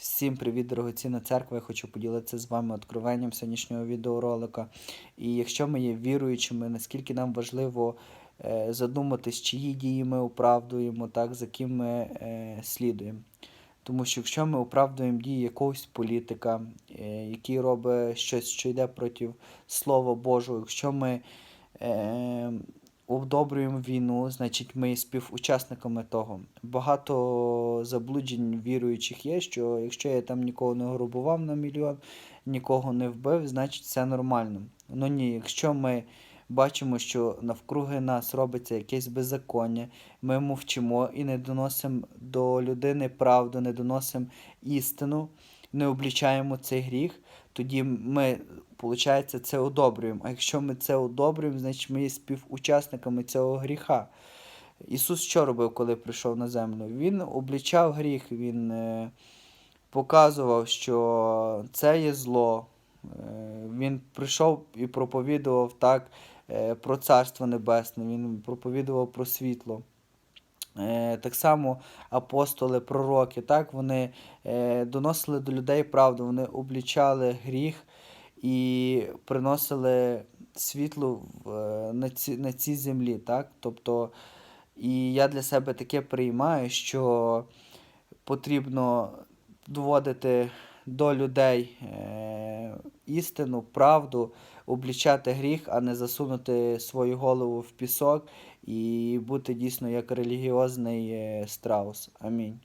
Всім привіт, дорогоцінна церква. Я хочу поділитися з вами откровенням сьогоднішнього відеоролика. І якщо ми є віруючими, наскільки нам важливо е, задуматись, чиї дії ми оправдуємо, так, за ким ми е, слідуємо. Тому що якщо ми оправдуємо дії якогось політика, е, який робить щось, що йде проти Слова Божого, якщо ми обдобрюємо війну, значить ми співучасниками того. Багато заблуджень віруючих є, що якщо я там нікого не грубував на мільйон, нікого не вбив, значить все нормально. Ну ні, якщо ми бачимо, що навкруги нас робиться якесь беззаконня, ми мовчимо і не доносимо до людини правду, не доносимо істину, не облічаємо цей гріх, тоді ми, виходить, це одобрюємо. А якщо ми це одобрюємо, значить ми є співучасниками цього гріха. Ісус що робив, коли прийшов на землю? Він облічав гріх, Він е, показував, що це є зло. Е, Він прийшов і проповідував так про Царство Небесне, Він проповідував про світло. Е, Так само апостоли, пророки, так, вони е, доносили до людей правду, вони облічали гріх і приносили світло е, на, ці, на цій землі. Так? Тобто, і я для себе таке приймаю, що потрібно доводити до людей е, істину, правду, облічати гріх, а не засунути свою голову в пісок і бути дійсно як релігіозний е, страус. Амінь.